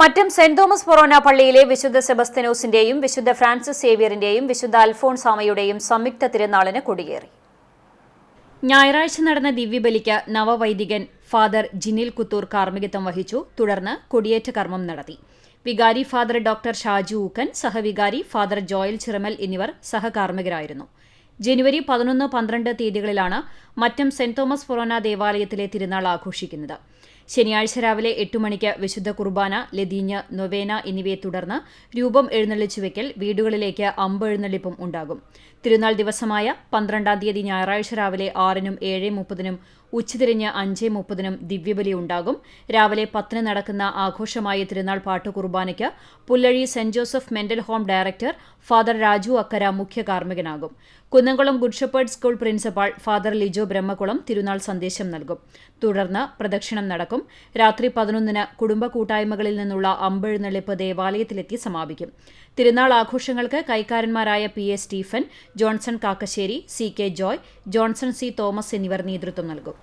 Mattam saint Thomas ഫൊറോന പള്ളിയിലെ വിശുദ്ധ സെബസ്തനോസിന്റെയും വിശുദ്ധ ഫ്രാൻസിസ് സേവ്യറിന്റെയും വിശുദ്ധ അൽഫോൺസാമയുടെയും സംയുക്ത തിരുനാളിന് കൊടിയേറി. ഞായറാഴ്ച നടന്ന ദിവ്യബലിക്ക് നവവൈദികൻ ഫാദർ ജിനിൽ കുത്തൂർ കാർമ്മികത്വം വഹിച്ചു. തുടർന്ന് കൊടിയേറ്റ കർമ്മം നടത്തി. വികാരി ഫാദർ ഡോക്ടർ ഷാജു ഊക്കൻ സഹവികാരി ഫാദർ ജോയൽ ചിറമൽ എന്നിവർ സഹകാർമ്മികരായിരുന്നു. ജനുവരി പതിനൊന്ന് പന്ത്രണ്ട് തീയതികളിലാണ് മറ്റം സെന്റ് തോമസ് ഫൊറോന ദേവാലയത്തിലെ തിരുനാൾ ആഘോഷിക്കുന്നത്. ശനിയാഴ്ച രാവിലെ എട്ട് മണിക്ക് വിശുദ്ധ കുർബാന ലതീഞ്ഞ് നൊവേന എന്നിവയെ തുടർന്ന് രൂപം എഴുന്നള്ളിച്ചുവെക്കൽ വീടുകളിലേക്ക് അമ്പെഴുന്നള്ളിപ്പും ഉണ്ടാകും. തിരുനാൾ ദിവസമായ പന്ത്രണ്ടാം തീയതി ഞായറാഴ്ച രാവിലെ ആറിനും ഏഴ് മുപ്പതിനും ഉച്ചതിരിഞ്ഞ് അഞ്ച് മുപ്പതിനും ദിവ്യബലി ഉണ്ടാകും. രാവിലെ പത്തിന് നടക്കുന്ന ആഘോഷമായ തിരുനാൾ പാട്ട് കുർബാനയ്ക്ക് Pullazhi saint Joseph mental home director father Raju Akkara മുഖ്യ കാർമ്മികനാകും. Kunnamkulam good shepherd school principal father Lijo Brahmakulam തിരുനാൾ സന്ദേശം നൽകും. തുടർന്ന് പ്രദക്ഷിണം നടക്കും. രാത്രി പതിനൊന്നിന് കുടുംബ കൂട്ടായ്മകളിൽ നിന്നുള്ള അമ്പെഴുന്നള്ളിപ്പ് ദേവാലയത്തിലെത്തി സമാപിക്കും. തിരുനാൾ ആഘോഷങ്ങൾക്ക് കൈക്കാരന്മാരായ P A Stephen Johnson Kakkassery C K Joy Johnson C Thomas എന്നിവർ നേതൃത്വം നൽകും.